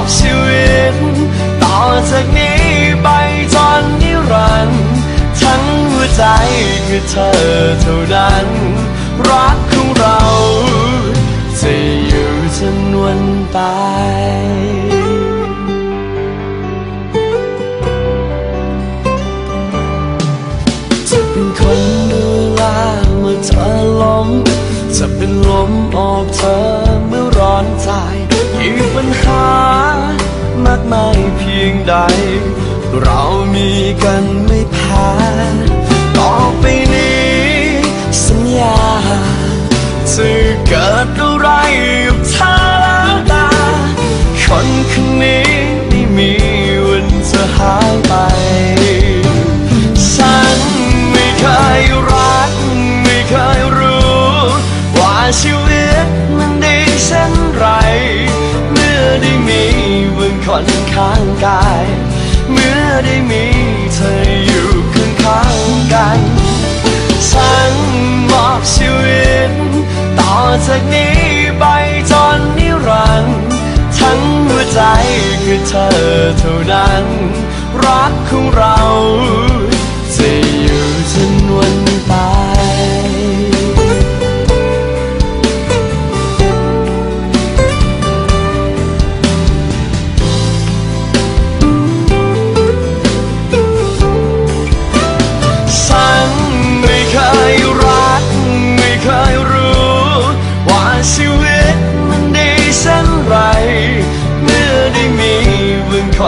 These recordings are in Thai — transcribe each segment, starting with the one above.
บ คือเธอเท่านั้น รักของเราจะอยู่จนวันตายจะเป็นคนดูแลเมื่อเธอล้มจะเป็นลมโอบเธอเมื่อร้อนใจยิ่งปัญหามากมายเพียงใด เรามีกันไม่แพ้ ไปนี้ สัญญาจะเกิดอะไรกับเธอแล้วตาคนคนนี้ไม่มีวันจะหายไป ฉันไม่เคยรัก ไม่เคยรู้ ว่าชีวิตมันดีเช่นไร เมื่อได้มีมึงคนข้างกาย เมื่อได้มีเธออยู่ข้างๆ ฉันมอบชีวิต ต่อจากนี้ไปจนนิรันดร์ทั้งหัวใจคือเธอเท่านั้น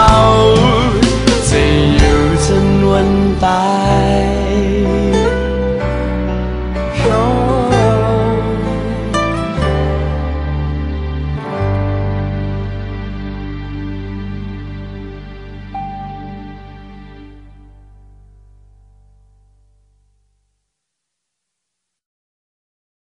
า